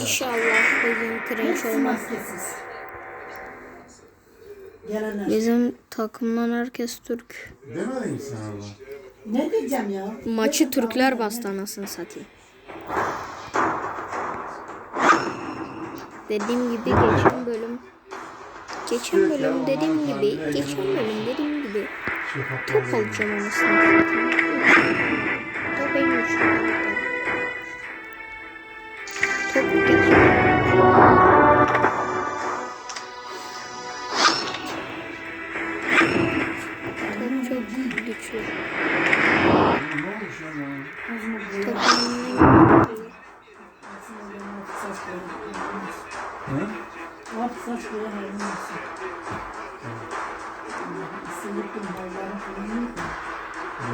İnşallah bugün Hepsi olmaz. Bizim takımdan herkes Türk. Demedin mi sen Allah? Ne diyeceğim ya? Maçı Türkler bastı anasını satayım. Dediğim gibi geçen bölüm Geçen bölüm dediğim gibi Geçen bölüm dediğim gibi Top alacağım anasını satayım Top benim için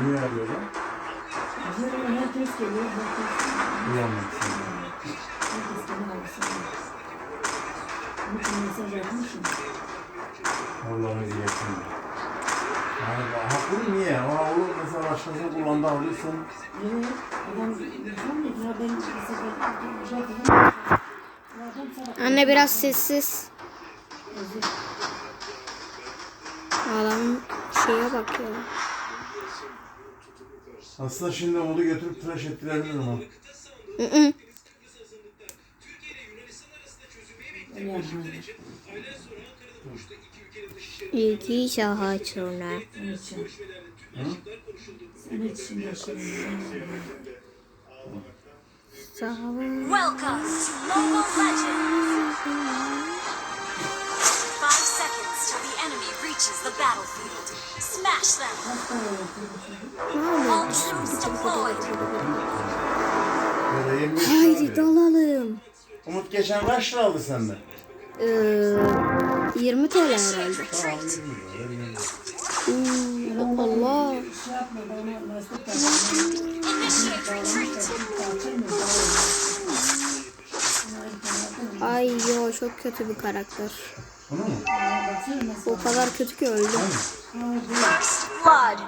Niye arıyor lan? Üzerine herkes geliyor. Herkes, Uyanmak sen. herkes beni alsın. Bunun için mesaj atmışım. Allah'ını dilesin. Yani haklı niye? Ama olur mesela başkası kullandı alıyorsun. Evet. Adam sanmıyor ben bir sefer Anne biraz sessiz. Adam şeye bak ya Aslında şimdi onu götürüp tıraş ettirebilirim ama. Hı yaşıyorum. Sağ Welcome to Mobile Legends! Five seconds till the enemy reaches the battlefield. Smash them! Böyle 25 Haydi dalalım. Umut geçen kaç lira aldı senden? Ee, 20 TL herhalde. Tamam 20 lira. ver 20 lira. Oo, Allah. Çok kötü bir karakter. O kadar kötü ki öldü. Blood!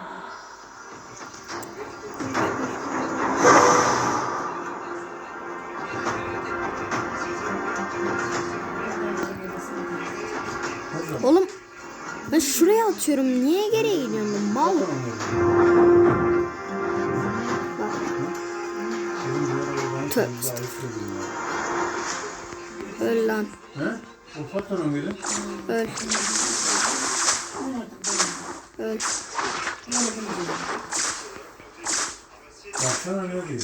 Oğlum ben şuraya atıyorum. Niye geriye gidiyorsun? Mal. Bak. Tövbe Öl lan. He? Ufak tanım mıydı? Öl. Öl. Baksana ne diyor?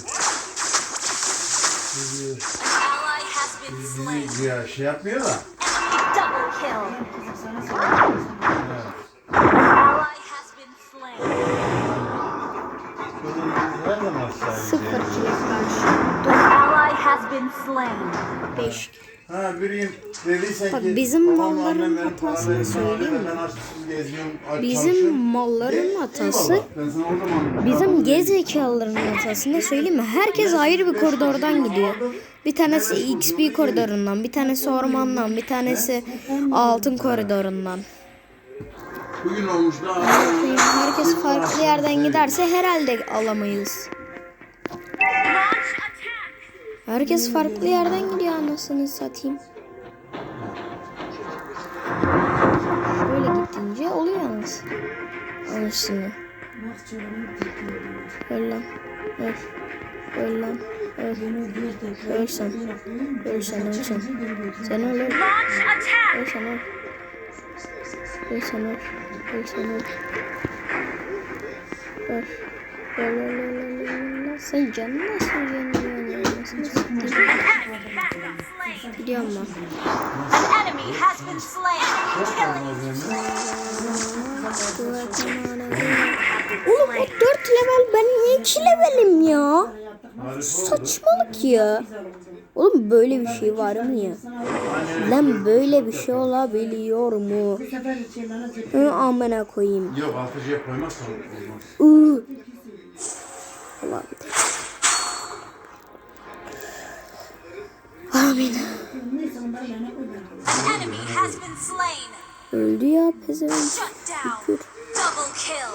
Slain. Bizi ya şey yapmıyor da. Kill! Sıfır kile karşı. Ally has been slain. 5. Ha biriyim dediysen Bak, ki bizim babamla malların annem benim para hatasını verin, bana söyleyeyim mi? Ben açsız geziyorum, aç Bizim çalışıyorum. malların hatası eyvallah, ben sana o zaman- Bizim gerizekalıların hatasını söyleyeyim mi? Herkes ayrı bir koridordan gidiyor. Bir tanesi XP koridorundan, bir tanesi ormandan, bir tanesi altın koridorundan. Bugün olmuş daha. Herkes farklı yerden giderse herhalde alamayız. Herkes farklı yerden gidiyor anasını satayım. Böyle gittince oluyor anasını. Anasını. Öl lan. Öl. Öl lan. Öl. Öl sen. Öl sen öl sen. Sen öl öl. Sen öl. Öl sen öl. Öl sen öl. Öl. Öl öl öl öl. Sen canın nasıl yanıyor anasını satayım. Gidiyorum ben. Oğlum o 4 level ben niye 2 levelim ya? Saçmalık ya. Oğlum böyle bir şey var mı ya? Lan böyle bir şey olabiliyor mu? Hı, amına koyayım. Yok altıcıya koymazsan olmaz. Slain. Öldü ya pezevenk. Shut down. Double kill.